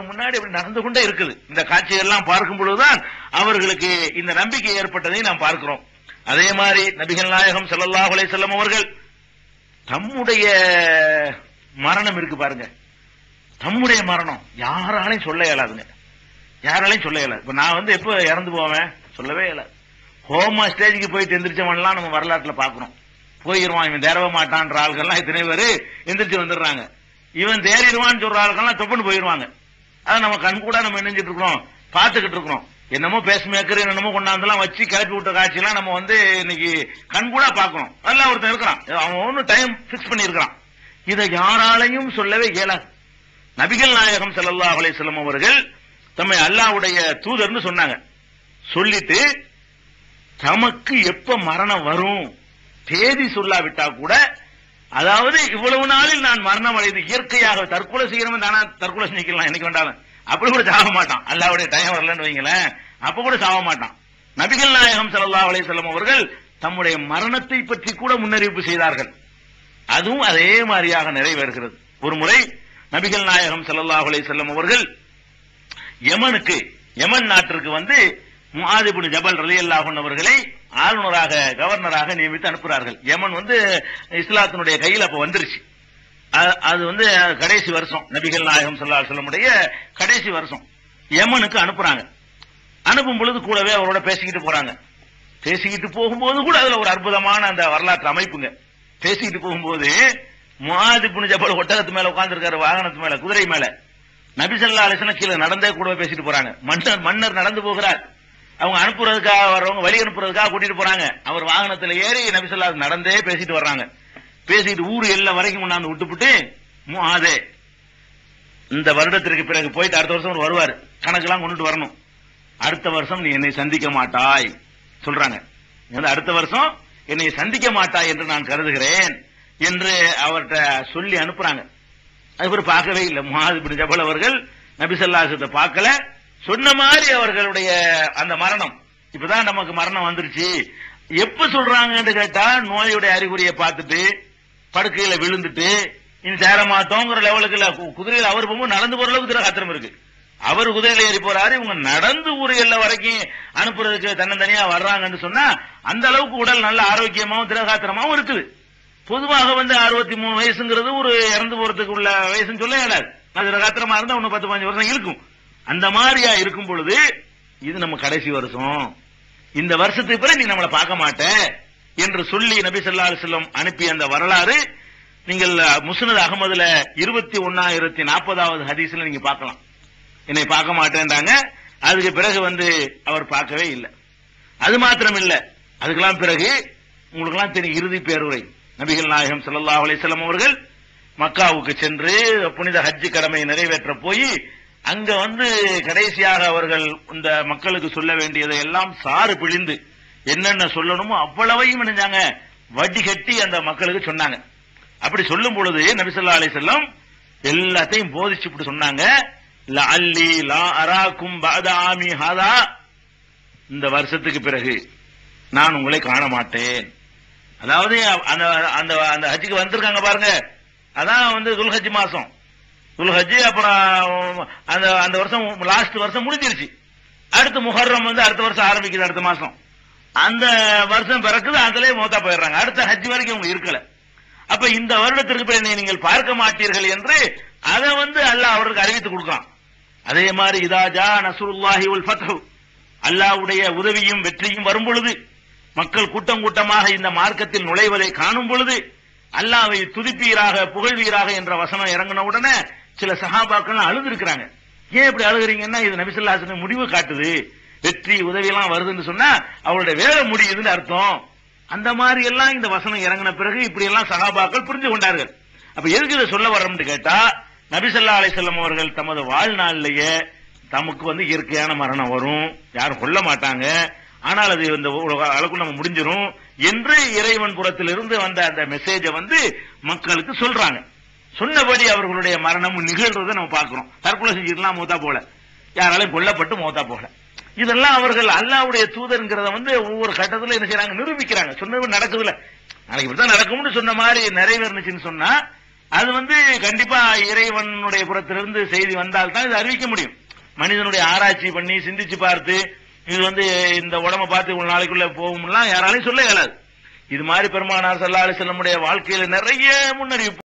முன்னாடி அப்படி நடந்து கொண்டே இருக்குது. இந்த காட்சிகள்லாம் பார்க்கும் பொழுதுதான் அவர்களுக்கு இந்த நம்பிக்கை ஏற்பட்டதை நாம் பார்க்கிறோம். அதே மாதிரி நபிகள் நாயகம் செல்லல்லா உலை செல்லம் அவர்கள் தம்முடைய மரணம் இருக்கு பாருங்க. தம்முடைய மரணம். யாராலையும் சொல்ல இயலாதுங்க. யாராலையும் சொல்ல இயலாது. இப்ப நான் வந்து எப்ப இறந்து போவேன்? சொல்லவே இயலாது. ஹோமா ஸ்டேஜுக்கு போயிட்டு எந்திரிச்சவன்லாம் நம்ம வரலாற்றுல பாக்குறோம் போயிருவான் இவன் தேரவ மாட்டான்ற ஆள்கள்லாம் இத்தனை பேர் எந்திரிச்சு வந்துடுறாங்க. இவன் தேறிடுவான்னு சொல்ற ஆள்கள்லாம் தொப்புன்னு போயிருவாங்க. அதை நம்ம கண் கூட நம்ம நினைஞ்சிட்டு இருக்கிறோம். பார்த்துக்கிட்டு இருக்கிறோம். என்னமோ பேஸ் மேக்கர் கொண்டாந்துலாம் வச்சு கிளப்பி விட்ட காட்சியெல்லாம் நம்ம வந்து இன்னைக்கு கண் கூட பார்க்கணும் நல்லா ஒருத்தன் இருக்கிறான். அவன் ஒன்னும் டைம் பிக்ஸ் பண்ணியிருக்கிறான். இதை யாராலையும் சொல்லவே இயலாது. நபிகள் நாயகம் ஸல்லல்லாஹு அலைஹி அவர்கள் தம்மை அல்லாஹ்வுடைய தூதர்னு சொன்னாங்க. சொல்லிட்டு தமக்கு எப்ப மரணம் வரும்? தேதி சொல்லாவிட்டா கூட அதாவது இவ்வளவு நாளில் நான் மரணம் அடைந்து இயற்கையாக தற்கொலை செய்யணும் தானா தற்கொலை செஞ்சுக்கலாம் என்னைக்கு வேண்டாலும் அப்படி கூட சாக மாட்டான். அல்லாவுடைய டைம் வரலன்னு வைங்களேன். அப்ப கூட சாக மாட்டான். நபிகள் நாயகம் சல்லா அலைஹி அவர்கள் தம்முடைய மரணத்தை பற்றி கூட முன்னறிவிப்பு செய்தார்கள். அதுவும் அதே மாதிரியாக நிறைவேறுகிறது. ஒரு முறை நபிகள் நாயகம் ஸல்லல்லாஹு அலைஹி அவர்கள் யமனுக்கு யமன் நாட்டிற்கு வந்து முஆதிபுன் ஜபல் ரலியல்லாஹு அல்லாஹன் அவர்களை ஆளுநராக கவர்னராக நியமித்து அனுப்புறார்கள் யமன் வந்து இஸ்லாத்தினுடைய கையில் அப்ப வந்துருச்சு. அது வந்து கடைசி வருஷம். நபிகள் நாயகம் சொல்லால் சொல்லமுடைய கடைசி வருஷம். யமனுக்கு அனுப்புறாங்க. அனுப்பும் பொழுது கூடவே அவரோட பேசிக்கிட்டு போறாங்க. பேசிக்கிட்டு போகும்போது கூட அதுல ஒரு அற்புதமான அந்த வரலாற்று அமைப்புங்க. பேசிக்கிட்டு போகும்போது மாதி புனிஜபல் ஒட்டகத்து மேல உட்கார்ந்துருக்காரு வாகனத்து மேல குதிரை மேல. நபி ஸல்லல்லாஹு கீழே நடந்தே கூட பேசிட்டு போறாங்க. மன்னர் மன்னர் நடந்து போகிறார். அவங்க அனுப்புறதுக்காக வர்றவங்க வழி அனுப்புறதுக்காக கூட்டிட்டு போறாங்க. அவர் வாகனத்துல ஏறி நபிசல்லா நடந்தே பேசிட்டு வர்றாங்க. பேசிட்டு ஊர் எல்லை வரைக்கும் கொண்டாந்து விட்டுப்புட்டு முஆதே இந்த வருடத்திற்கு பிறகு போயிட்டு அடுத்த வருஷம் அவர் வருவார். கணக்கெல்லாம் கொண்டுட்டு வரணும். அடுத்த வருஷம் நீ என்னை சந்திக்க மாட்டாய் சொல்றாங்க. அடுத்த வருஷம் என்னை சந்திக்க மாட்டாய் என்று நான் கருதுகிறேன் என்று அவர்கிட்ட சொல்லி அனுப்புறாங்க. அதுக்கப்புறம் பார்க்கவே இல்லை. முஹாது பின் ஜபல் அவர்கள் நபிசல்லாசத்தை பார்க்கல. சொன்ன மாதிரி அவர்களுடைய அந்த மரணம். இப்பதான் நமக்கு மரணம் வந்துருச்சு. எப்ப சொல்றாங்கன்னு கேட்டா நோயுடைய அறிகுறியை பார்த்துட்டு படுக்கையில விழுந்துட்டு இனி சேர மாட்டோங்கிற லெவலுக்கு இல்ல குதிரையில் அவர் போகும்போது நடந்து போற அளவுக்கு திரகாத்திரம் இருக்கு. அவர் குதிரையில ஏறி போறாரு இவங்க நடந்து ஊரு எல்லை வரைக்கும் அனுப்புறதுக்கு தன்னந்தனியா வர்றாங்கன்னு சொன்னா அந்த அளவுக்கு உடல் நல்ல ஆரோக்கியமாவும் திரகாத்திரமாவும் இருக்குது. பொதுவாக வந்து அறுபத்தி மூணு வயசுங்கிறது ஒரு இறந்து போறதுக்கு உள்ள வயசுன்னு சொல்ல இயலாது. அது திரகாத்திரமா இருந்தா இன்னும் பத்து பதினஞ்சு வருஷம் இருக்கும் அந்த மாதிரியா இருக்கும் பொழுது இது நம்ம கடைசி வருஷம். இந்த வருஷத்துக்கு பிறகு நீ நம்மளை பார்க்க மாட்ட என்று சொல்லி நபி சொல்லா செல்லம் அனுப்பிய அந்த வரலாறு நீங்கள் முஸ்னத் அகமதுல இருபத்தி ஒன்னாயிரத்தி நாற்பதாவது ஹதீஸ்ல நீங்க பார்க்கலாம். என்னை பார்க்க மாட்டேன்றாங்க. அதுக்கு பிறகு வந்து அவர் பார்க்கவே இல்லை. அது மாத்திரம் இல்ல. அதுக்கெல்லாம் பிறகு உங்களுக்கெல்லாம் தெரியும் இறுதி பேருரை. நபிகள் நாயகம் சல்லா அலைஹி அவர்கள் மக்காவுக்கு சென்று புனித ஹஜ்ஜு கடமையை நிறைவேற்ற போய் அங்க வந்து கடைசியாக அவர்கள் இந்த மக்களுக்கு சொல்ல வேண்டியதை எல்லாம் சாறு பிழிந்து என்னென்ன சொல்லணுமோ அவ்வளவையும் நினைஞ்சாங்க வடிகட்டி அந்த மக்களுக்கு சொன்னாங்க. அப்படி சொல்லும் பொழுது நபிசல்லா அலிசல்லம் எல்லாத்தையும் போதிச்சு இப்படி சொன்னாங்க. அல்லி லா அராக்கும் பஅத ஆமி ஹாதா. இந்த வருஷத்துக்கு பிறகு நான் உங்களை காண மாட்டேன் அதாவது அந்த அந்த அந்த ஹஜ்ஜுக்கு வந்திருக்காங்க பாருங்க. அதான் வந்து துல்ஹஜ் மாசம். துல்ஹஜ் அப்புறம் அந்த அந்த வருஷம் லாஸ்ட் வருஷம் முடிஞ்சிருச்சு. அடுத்து முஹர்ரம் வந்து அடுத்த வருஷம் ஆரம்பிக்குது அடுத்த மாசம். அந்த வருஷம் பிறக்குது அதுலயே மோத்தா போயிடுறாங்க. அடுத்த ஹஜ் வரைக்கும் அவங்க இருக்கல. அப்ப இந்த வருடத்திற்கு பிறகு என்னை நீங்கள் பார்க்க மாட்டீர்கள் என்று அதை வந்து அல்லாஹ் அவருக்கு அறிவித்து கொடுக்குறான். அதே மாதிரி இதாஜா நசுருல்லாஹி உல் ஃபத்ஹு. அல்லாஹ்வுடைய உதவியும் வெற்றியும் வரும் பொழுது மக்கள் கூட்டம் கூட்டமாக இந்த மார்க்கத்தில் நுழைவதை காணும் பொழுது அல்லாவை துதிப்பீராக புகழ்வீராக என்ற வசனம் இறங்கின உடனே சில சஹாபாக்கள் அழுதுருக்கிறாங்க. ஏன் இப்படி அழுகிறீங்கன்னா இது நபிசல்லாசன முடிவு காட்டுது. வெற்றி உதவி எல்லாம் வருதுன்னு சொன்னா அவருடைய வேலை முடியுதுன்னு அர்த்தம். அந்த மாதிரி எல்லாம் இந்த வசனம் இறங்கின பிறகு இப்படி எல்லாம் சகாபாக்கள் புரிஞ்சு கொண்டார்கள். அப்ப எதுக்கு இதை சொல்ல வர்றோம்னு கேட்டா நபிசல்லா அலிசல்லம் அவர்கள் தமது வாழ்நாளிலேயே தமக்கு வந்து இயற்கையான மரணம் வரும். யாரும் கொல்ல மாட்டாங்க. ஆனால் அது இந்த அளவுக்கு நம்ம முடிஞ்சிடும் என்று இறைவன் புறத்திலிருந்து வந்த அந்த மெசேஜை வந்து மக்களுக்கு சொல்றாங்க. சொன்னபடி அவர்களுடைய மரணமும் நிகழ்றதை நம்ம பார்க்கிறோம். தற்கொலை செஞ்சுக்கலாம் மூத்தா போல. யாராலையும் கொல்லப்பட்டு மூத்தா போகல இதெல்லாம் அவர்கள் அல்லாவுடைய தூதருங்கிறத வந்து ஒவ்வொரு கட்டத்துல என்ன செய்யறாங்க நிரூபிக்கிறாங்க. சொன்னது நடக்குதுல நாளைக்கு இப்படிதான் நடக்கும்னு சொன்ன மாதிரி நிறைவேறுச்சுன்னு சொன்னா அது வந்து கண்டிப்பா இறைவனுடைய புறத்திலிருந்து செய்தி வந்தால் தான் இது அறிவிக்க முடியும். மனிதனுடைய ஆராய்ச்சி பண்ணி சிந்திச்சு பார்த்து இது வந்து இந்த உடம்ப பார்த்து ஒரு நாளைக்குள்ள போகும்லாம் யாராலையும் சொல்ல இயலாது. இது மாதிரி பெருமானார் சல்லா அலிஸ்லமுடைய வாழ்க்கையில நிறைய முன்னறிவிப்பு